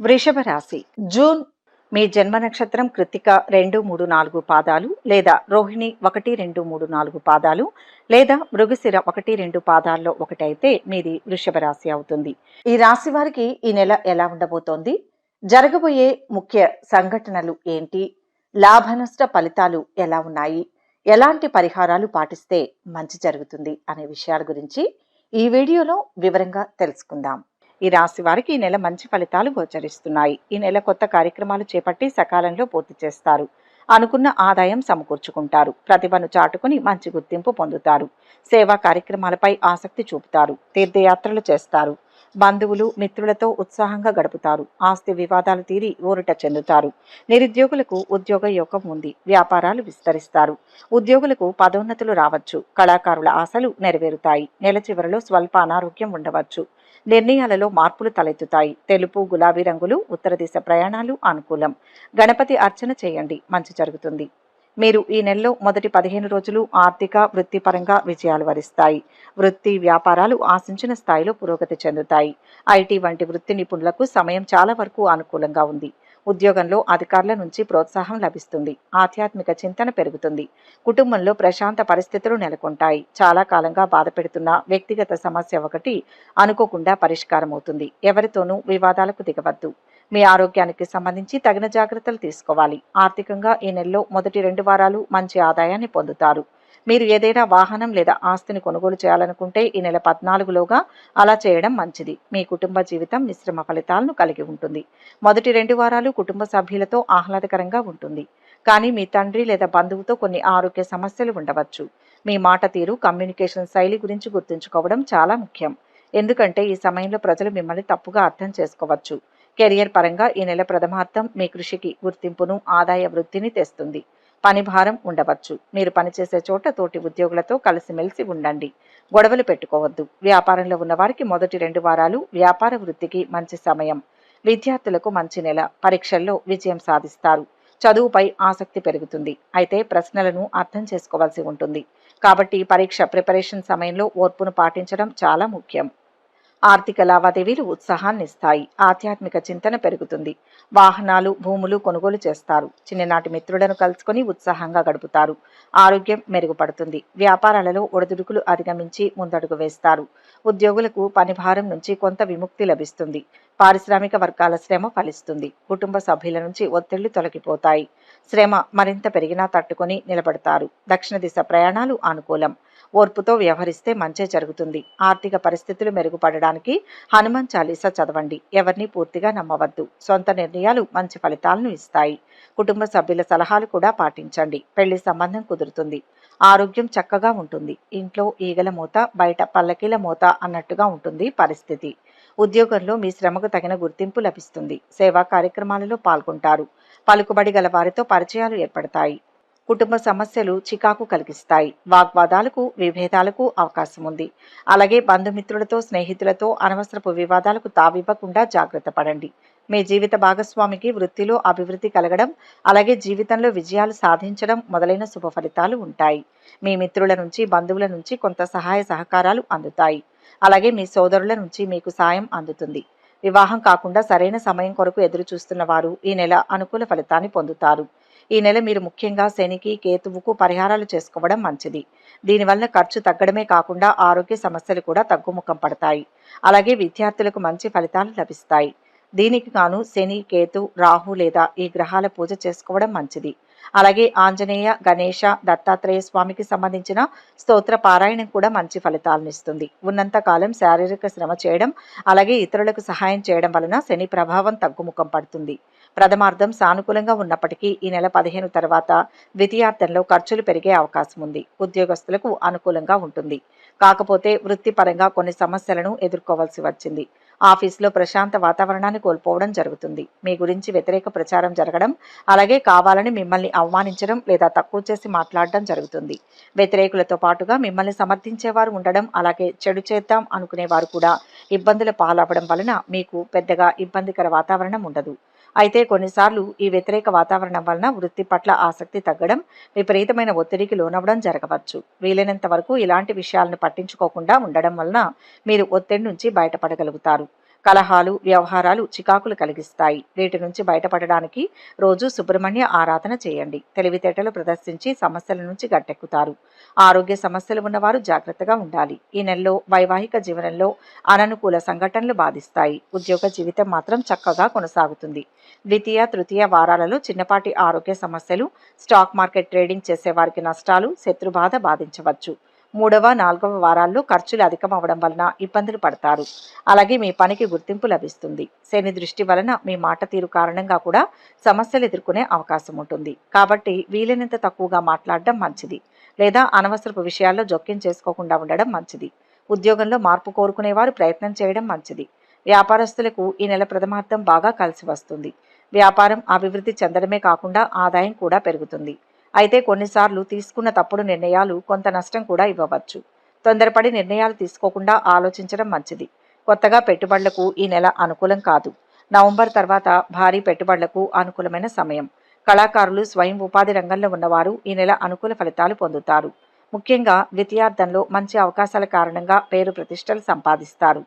వృషభ రాశి. జూన్ మీ జన్మ నక్షత్రం కృతిక రెండు మూడు నాలుగు పాదాలు లేదా రోహిణి ఒకటి రెండు మూడు నాలుగు పాదాలు లేదా మృగశిర ఒకటి రెండు పాదాల్లో ఒకటైతే మీది వృషభ రాశి అవుతుంది. ఈ రాశి వారికి ఈ నెల ఎలా ఉండబోతోంది? జరగబోయే ముఖ్య సంఘటనలు ఏంటి? లాభ నష్ట ఫలితాలు ఎలా ఉన్నాయి? ఎలాంటి పరిహారాలు పాటిస్తే మంచి జరుగుతుంది అనే విషయాల గురించి ఈ వీడియోలో వివరంగా తెలుసుకుందాం. ఈ రాశి వారికి ఈ నెల మంచి ఫలితాలు గోచరిస్తున్నాయి. ఈ నెల కొత్త కార్యక్రమాలు చేపట్టి సకాలంలో పూర్తి చేస్తారు. అనుకున్న ఆదాయం సమకూర్చుకుంటారు. ప్రతిభను చాటుకుని మంచి గుర్తింపు పొందుతారు. సేవా కార్యక్రమాలపై ఆసక్తి చూపుతారు. తీర్థయాత్రలు చేస్తారు. బంధువులు మిత్రులతో ఉత్సాహంగా గడుపుతారు. ఆస్తి వివాదాలు తీరి ఊరట చెందుతారు. నిరుద్యోగులకు ఉద్యోగ యోగం ఉంది. వ్యాపారాలు విస్తరిస్తారు. ఉద్యోగులకు పదోన్నతులు రావచ్చు. కళాకారుల ఆశలు నెరవేరుతాయి. నెల చివరిలో స్వల్ప అనారోగ్యం ఉండవచ్చు. నిర్ణయాలలో మార్పులు తలెత్తుతాయి. తెలుపు గులాబీ రంగులు ఉత్తర దిశ ప్రయాణాలు అనుకూలం. గణపతి అర్చన చేయండి. మంచి జరుగుతుంది. మీరు ఈ నెలలో మొదటి పదిహేను రోజులు ఆర్థిక వృత్తిపరంగా విజయాలు వరిస్తాయి. వృత్తి వ్యాపారాలు ఆశించిన స్థాయిలో పురోగతి చెందుతాయి. ఐటీ వంటి వృత్తి నిపుణులకు సమయం చాలా వరకు అనుకూలంగా ఉంది. ఉద్యోగంలో అధికారుల నుంచి ప్రోత్సాహం లభిస్తుంది. ఆధ్యాత్మిక చింతన పెరుగుతుంది. కుటుంబంలో ప్రశాంత పరిస్థితులు నెలకొంటాయి. చాలా కాలంగా బాధపెడుతున్న వ్యక్తిగత సమస్య ఒకటి అనుకోకుండా పరిష్కారం అవుతుంది ఎవరితోనూ వివాదాలకు దిగవద్దు. మీ ఆరోగ్యానికి సంబంధించి తగిన జాగ్రత్తలు తీసుకోవాలి. ఆర్థికంగా ఈ నెలలో మొదటి రెండు వారాలు మంచి ఆదాయాన్ని పొందుతారు. మీరు ఏదైనా వాహనం లేదా ఆస్తిని కొనుగోలు చేయాలనుకుంటే ఈ నెల పద్నాలుగులోగా అలా చేయడం మంచిది. మీ కుటుంబ జీవితం మిశ్రమ ఫలితాలను కలిగి ఉంటుంది. మొదటి రెండు వారాలు కుటుంబ సభ్యులతో ఆహ్లాదకరంగా ఉంటుంది. కానీ మీ తండ్రి లేదా బంధువుతో కొన్ని ఆరోగ్య సమస్యలు ఉండవచ్చు. మీ మాట తీరు కమ్యూనికేషన్ శైలి గురించి గుర్తుంచుకోవడం చాలా ముఖ్యం. ఎందుకంటే ఈ సమయంలో ప్రజలు మిమ్మల్ని తప్పుగా అర్థం చేసుకోవచ్చు. కెరియర్ పరంగా ఈ నెల ప్రథమార్థం మీ కృషికి గుర్తింపును ఆదాయ వృద్ధిని తెస్తుంది. పని భారం ఉండవచ్చు. మీరు పనిచేసే చోట తోటి ఉద్యోగులతో కలిసిమెలిసి ఉండండి. గొడవలు పెట్టుకోవద్దు. వ్యాపారంలో ఉన్నవారికి మొదటి రెండు వారాలు వ్యాపార వృద్ధికి మంచి సమయం. విద్యార్థులకు మంచి నెల. పరీక్షల్లో విజయం సాధిస్తారు. చదువుపై ఆసక్తి పెరుగుతుంది. అయితే ప్రశ్నలను అర్థం చేసుకోవాల్సి ఉంటుంది. కాబట్టి పరీక్ష ప్రిపరేషన్ సమయంలో ఓర్పును పాటించడం చాలా ముఖ్యం. ఆర్థిక లావాదేవీలు ఉత్సాహాన్ని ఇస్తాయి ఆధ్యాత్మిక చింతన పెరుగుతుంది. వాహనాలు భూములు కొనుగోలు చేస్తారు. చిన్ననాటి మిత్రులను కలుసుకొని ఉత్సాహంగా గడుపుతారు. ఆరోగ్యం మెరుగుపడుతుంది. వ్యాపారాలలో ఒడిదుడుకులు అధిగమించి ముందడుగు వేస్తారు. ఉద్యోగులకు పనిభారం నుంచి కొంత విముక్తి లభిస్తుంది. పారిశ్రామిక వర్గాల శ్రమ ఫలిస్తుంది. కుటుంబ సభ్యుల నుంచి ఒత్తిళ్ళు తొలగిపోతాయి. శ్రమ మరింత పెరిగినా తట్టుకొని నిలబడతారు. దక్షిణ దిశ ప్రయాణాలు అనుకూలం. ఓర్పుతో వ్యవహరిస్తే మంచే జరుగుతుంది. ఆర్థిక పరిస్థితులు మెరుగుపడడానికి హనుమాన్ చాలీసా చదవండి. ఎవరిని పూర్తిగా నమ్మవద్దు. సొంత నిర్ణయాలు మంచి ఫలితాలను ఇస్తాయి. కుటుంబ సభ్యుల సలహాలు కూడా పాటించండి. పెళ్ళి సంబంధం కుదురుతుంది. ఆరోగ్యం చక్కగా ఉంటుంది. ఇంట్లో ఈగల మూత బయట పల్లకీల మూత అన్నట్టుగా ఉంటుంది పరిస్థితి. ఉద్యోగంలో మీ శ్రమకు తగిన గుర్తింపు లభిస్తుంది. సేవా కార్యక్రమాలలో పాల్గొంటారు. పలుకుబడి గల వారితో పరిచయాలు ఏర్పడతాయి. కుటుంబ సమస్యలు చికాకు కలిగిస్తాయి. వాగ్వాదాలకు విభేదాలకు అవకాశం ఉంది అలాగే బంధుమిత్రులతో స్నేహితులతో అనవసరపు వివాదాలకు తావివ్వకుండా జాగ్రత్త పడండి. మీ జీవిత భాగస్వామికి వృత్తిలో అభివృద్ధి కలగడం అలాగే జీవితంలో విజయాలు సాధించడం మొదలైన శుభ ఫలితాలు ఉంటాయి. మీ మిత్రుల నుంచి బంధువుల నుంచి కొంత సహాయ సహకారాలు అందుతాయి. అలాగే మీ సోదరుల నుంచి మీకు సాయం అందుతుంది. వివాహం కాకుండా సరైన సమయం కొరకు ఎదురు చూస్తున్న వారు ఈ నెల అనుకూల ఫలితాన్ని పొందుతారు. ఈ నెల మీరు ముఖ్యంగా శనికి కేతువుకు పరిహారాలు చేసుకోవడం మంచిది. దీనివల్ల ఖర్చు తగ్గడమే కాకుండా ఆరోగ్య సమస్యలు కూడా తగ్గుముఖం పడతాయి. అలాగే విద్యార్థులకు మంచి ఫలితాలు లభిస్తాయి. దీనికి గాను శని కేతు రాహు లేదా ఈ గ్రహాల పూజ చేసుకోవడం మంచిది. అలాగే ఆంజనేయ గణేష దత్తాత్రేయ స్వామికి సంబంధించిన స్తోత్ర పారాయణం కూడా మంచి ఫలితాలను ఇస్తుంది. ఉన్నంత కాలం శారీరక శ్రమ చేయడం అలాగే ఇతరులకు సహాయం చేయడం వలన శని ప్రభావం తగ్గుముఖం పడుతుంది. ప్రథమార్థం సానుకూలంగా ఉన్నప్పటికీ ఈ నెల పదిహేను తర్వాత ద్వితీయార్థంలో ఖర్చులు పెరిగే అవకాశం ఉంది. ఉద్యోగస్తులకు అనుకూలంగా ఉంటుంది. కాకపోతే వృత్తిపరంగా కొన్ని సమస్యలను ఎదుర్కోవాల్సి వచ్చింది. ఆఫీసులో ప్రశాంత వాతావరణాన్ని కోల్పోవడం జరుగుతుంది. మీ గురించి వ్యతిరేక ప్రచారం జరగడం అలాగే కావాలని మిమ్మల్ని అవమానించడం లేదా తక్కువ చేసి మాట్లాడడం జరుగుతుంది. వ్యతిరేకులతో పాటుగా మిమ్మల్ని సమర్థించేవారు ఉండడం అలాగే చెడు చేద్దాం అనుకునేవారు కూడా ఇబ్బందుల పాలవ్వడం వలన మీకు పెద్దగా ఇబ్బందికర వాతావరణం ఉండదు. అయితే కొన్నిసార్లు ఈ వ్యతిరేక వాతావరణం వలన వృత్తి పట్ల ఆసక్తి తగ్గడం విపరీతమైన ఒత్తిడికి లోనవ్వడం జరగవచ్చు. వీలైనంత వరకు ఇలాంటి విషయాలను పట్టించుకోకుండా ఉండడం వలన మీరు ఒత్తిడి నుంచి బయటపడగలుగుతారు. కలహాలు వ్యవహారాలు చికాకులు కలిగిస్తాయి. వీటి నుంచి బయటపడడానికి రోజు సుబ్రహ్మణ్య ఆరాధన చేయండి. తెలివితేటలు ప్రదర్శించి సమస్యల నుంచి గట్టెక్కుతారు. ఆరోగ్య సమస్యలు ఉన్నవారు జాగ్రత్తగా ఉండాలి. ఈ నెలలో వైవాహిక జీవనంలో అననుకూల సంఘటనలు బాధిస్తాయి. ఉద్యోగ జీవితం మాత్రం చక్కగా కొనసాగుతుంది. ద్వితీయ తృతీయ వారాలలో చిన్నపాటి ఆరోగ్య సమస్యలు స్టాక్ మార్కెట్ ట్రేడింగ్ చేసే వారికి నష్టాలు శత్రుబాధ బాధించవచ్చు. మూడవ నాలుగవ వారాల్లో ఖర్చులు అధికం అవడం వలన ఇబ్బందులు పడతారు. అలాగే మీ పనికి గుర్తింపు లభిస్తుంది. శని దృష్టి వలన మీ మాట తీరు కారణంగా కూడా సమస్యలు ఎదుర్కొనే అవకాశం ఉంటుంది. కాబట్టి వీలైనంత తక్కువగా మాట్లాడడం మంచిది. లేదా అనవసరపు విషయాల్లో జోక్యం చేసుకోకుండా ఉండడం మంచిది. ఉద్యోగంలో మార్పు కోరుకునేవారు ప్రయత్నం చేయడం మంచిది. వ్యాపారస్తులకు ఈ నెల ప్రథమార్థం బాగా కలిసి వస్తుంది. వ్యాపారం అభివృద్ధి చెందడమే కాకుండా ఆదాయం కూడా పెరుగుతుంది. అయితే కొన్నిసార్లు తీసుకున్న తప్పుడు నిర్ణయాలు కొంత నష్టం కూడా ఇవ్వవచ్చు. తొందరపడి నిర్ణయాలు తీసుకోకుండా ఆలోచించడం మంచిది. కొత్తగా పెట్టుబడులకు ఈ నెల అనుకూలం కాదు. నవంబర్ తర్వాత భారీ పెట్టుబడులకు అనుకూలమైన సమయం. కళాకారులు స్వయం ఉపాధి రంగంలో ఉన్నవారు ఈ నెల అనుకూల ఫలితాలు పొందుతారు. ముఖ్యంగా ద్వితీయార్థంలో మంచి అవకాశాల కారణంగా పేరు ప్రతిష్టలు సంపాదిస్తారు.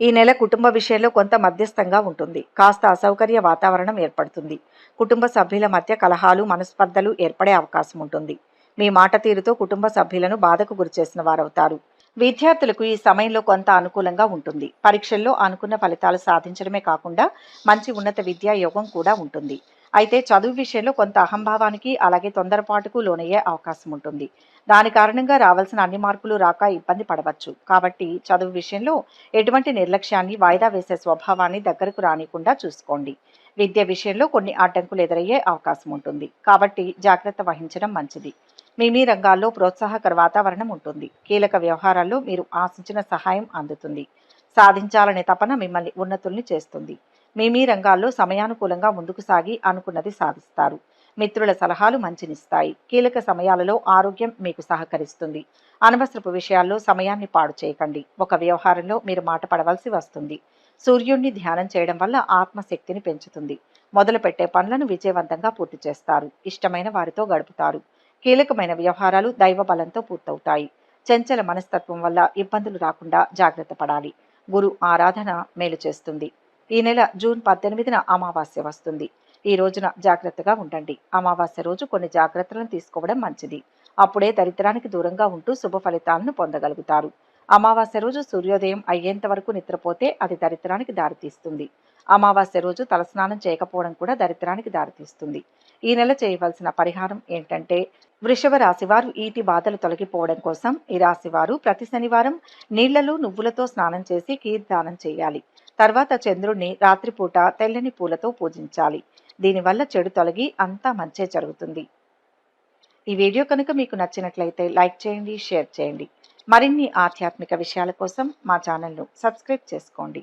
ఈ నెల కుటుంబ విషయంలో కొంత మధ్యస్థంగా ఉంటుంది. కాస్త అసౌకర్య వాతావరణం ఏర్పడుతుంది. కుటుంబ సభ్యుల మధ్య కలహాలు మనస్పర్ధలు ఏర్పడే అవకాశం ఉంటుంది. మీ మాట తీరుతో కుటుంబ సభ్యులను బాధకు గురిచేసిన వారవుతారు. విద్యార్థులకు ఈ సమయంలో కొంత అనుకూలంగా ఉంటుంది. పరీక్షల్లో అనుకున్న ఫలితాలు సాధించడమే కాకుండా మంచి ఉన్నత విద్యా యోగం కూడా ఉంటుంది. అయితే చదువు విషయంలో కొంత అహంభావానికి అలాగే తొందరపాటుకు లోనయ్యే అవకాశం ఉంటుంది. దాని కారణంగా రావాల్సిన అన్ని మార్కులు రాక ఇబ్బంది పడవచ్చు. కాబట్టి చదువు విషయంలో ఎటువంటి నిర్లక్ష్యాన్ని వాయిదా వేసే స్వభావాన్ని దగ్గరకు రానికుండా చూసుకోండి. విద్య విషయంలో కొన్ని అడ్డంకులు ఎదురయ్యే అవకాశం ఉంటుంది. కాబట్టి జాగ్రత్త వహించడం మంచిది. మీ మీ రంగాల్లో ప్రోత్సాహకర వాతావరణం ఉంటుంది. కీలక వ్యవహారాల్లో మీరు ఆశించిన సహాయం అందుతుంది. సాధించాలనే తపన మిమ్మల్ని ఉన్నతుల్ని చేస్తుంది. మీ మీ రంగాల్లో సమయానుకూలంగా ముందుకు సాగి అనుకున్నది సాధిస్తారు. మిత్రుల సలహాలు మంచినిస్తాయి. కీలక సమయాలలో ఆరోగ్యం మీకు సహకరిస్తుంది. అనవసరపు విషయాల్లో సమయాన్ని పాడు చేయకండి. ఒక వ్యవహారంలో మీరు మాట పడవలసి వస్తుంది. సూర్యుడిని ధ్యానం చేయడం వల్ల ఆత్మశక్తిని పెంచుతుంది. మొదలుపెట్టే పనులను విజయవంతంగా పూర్తి చేస్తారు. ఇష్టమైన వారితో గడుపుతారు. కీలకమైన వ్యవహారాలు దైవ బలంతో పూర్తవుతాయి. చంచల మనస్తత్వం వల్ల ఇబ్బందులు రాకుండా జాగ్రత్త పడాలి. గురు ఆరాధన మేలు చేస్తుంది. ఈ నెల జూన్ పద్దెనిమిదిన అమావాస్య వస్తుంది. ఈ రోజున జాగ్రత్తగా ఉండండి. అమావాస్య రోజు కొన్ని జాగ్రత్తలను తీసుకోవడం మంచిది. అప్పుడే దరిద్రానికి దూరంగా ఉంటూ శుభ ఫలితాలను పొందగలుగుతారు. అమావాస్య రోజు సూర్యోదయం అయ్యేంత వరకు నిద్రపోతే అది దరిద్రానికి దారితీస్తుంది. అమావాస్య రోజు తలస్నానం చేయకపోవడం కూడా దరిద్రానికి దారితీస్తుంది. ఈ నెల చేయవలసిన పరిహారం ఏంటంటే వృషభ రాశివారు ఈటి బాధలు తొలగిపోవడం కోసం ఈ రాశివారు ప్రతి శనివారం నీళ్ళలో నువ్వులతో స్నానం చేసి కీర్దానం చేయాలి. తర్వాత చంద్రుణ్ణి రాత్రిపూట తెల్లని పూలతో పూజించాలి. దీనివల్ల చెడు తొలగి అంతా మంచే జరుగుతుంది. ఈ వీడియో కనుక మీకు నచ్చినట్లయితే లైక్ చేయండి షేర్ చేయండి. మరిన్ని ఆధ్యాత్మిక విషయాల కోసం మా ఛానల్ను సబ్స్క్రైబ్ చేసుకోండి.